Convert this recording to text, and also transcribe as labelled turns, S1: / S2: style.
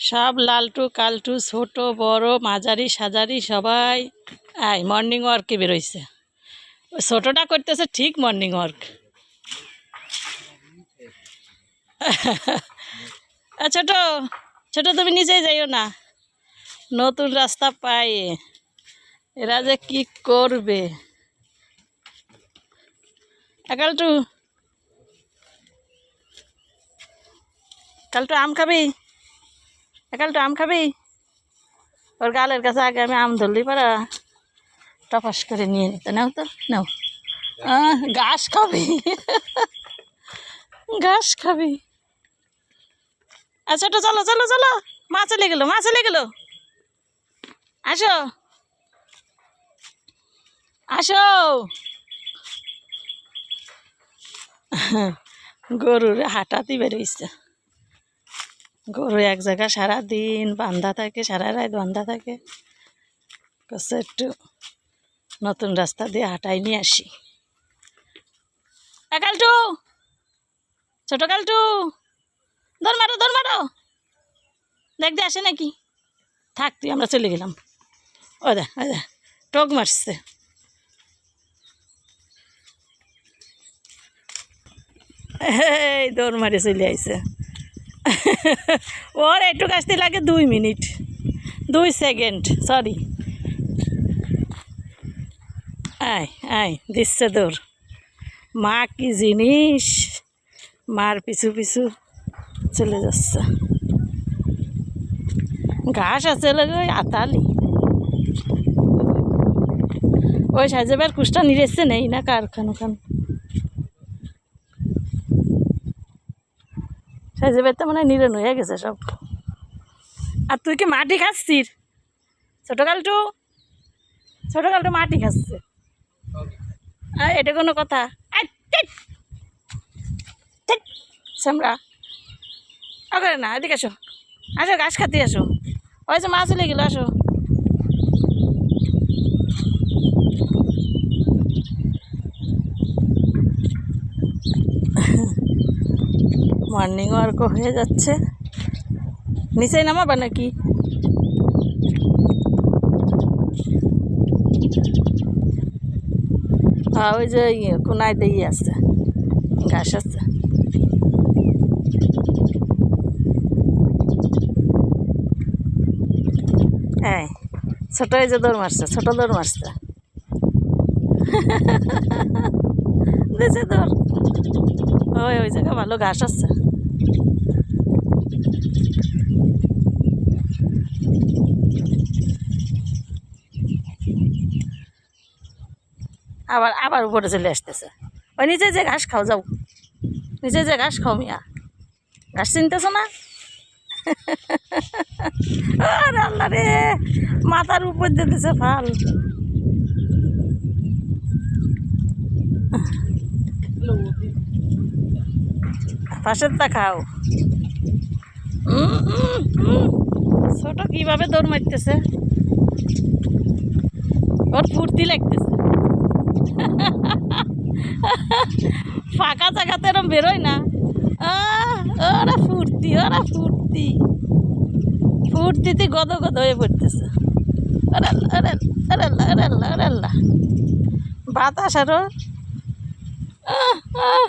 S1: সব লালটু, কালটু, ছোট, বড়, মাঝারি, সাজারি সবাই। আয় মর্নিং ওয়ার্কে বেরোইছে। ওই ছোটোটা করতেছে ঠিক মর্নিং ওয়ার্ক ছোট ছোট তুমি নিজেই যাইও না। নতুন রাস্তা পায়ে। এরা যে কি করবে? কালটু। কালটু, আম খাবি? কালটু আম খাবি? ওর গালের কাছে আগে আমি আম ধরলি, পারা টপাস করে নিয়ে নিতে। নাও তো, নাও। ঘাস খাবি? ঘাস খাবি? আচ্ছা তো চলো চলো চলো। মা চলে গেলো, মা চলে গেলো। আসো। আসো। গরুর হাঁটাতেই বেরোইছে গরু এক জায়গায় সারাদিন বান্ধা থাকে, সারা রাত বান্ধা থাকে। কচ্ছে একটু নতুন রাস্তা দিয়ে হাঁটাই নিয়ে আসি। একালটু কালটু, ছোট কালটু ধর মারো ধর মারো। দেখতে আসে নাকি? থাক, তুই, আমরা চলে গেলাম। ও দা ও দা, টক মারছে। এই, দৌড় মারে চলে আইছে। ওর একটু আসতে লাগে দুই মিনিট। দুই সেকেন্ড সরি আয় আয়, দিচ্ছে দৌড় মা কি জিনিস? মার পিছু পিছু চলে যাচ্ছে। ঘাস আছে লাগে ওই আতালি। ওই সাজেবার কুষ্টা নিরেছে নেই না কারখান সাজেবার তো মানে নিরেন হয়ে গেছে সব। আর তুই কি মাটি খাচ্ছিস? ছোটোকালটু? ছোটোকালটু মাটি খাচ্ছে। এটা কোনো কথা। সামরা আগে না, এদিকে আসো। আসো, ঘাস খাতে আসো। ওই যে মাছ চলে গেলো, আসো। মর্নিং ওয়ার্কও হয়ে যাচ্ছে। নিচে নামাবা নাকি? ওই যে ইয়ে কোনায় দিয়ে আছে। ঘাস আছে। হ্যাঁ ছোট এই যে দৌড় মারছে, ছোট দৌড় মারছে। দিছে দৌড় ওই ওই জায়গা ভালো ঘাস আছে। আবার আবার উপরে চলে আসতেছে। ওই নিচে যে ঘাস খাও, যাও। নিচে যে ঘাস খাও, মিয়া। ঘাস চিনতেছ না? আরে আল্লাহ রে, মাথার উপর দিয়ে দিছে ফাল। তা খাও। ছোট কীভাবে দৌড় মারতেছে ওর ফুর্তি লাগতেছে ফাঁকা জায়গাতে এরম বেরোয় না ওরা ফুর্তি ওরা ফুর্তি ফুর্তিতে গদ গদ হয়ে পড়তেছে। বাতাস আরও আহ।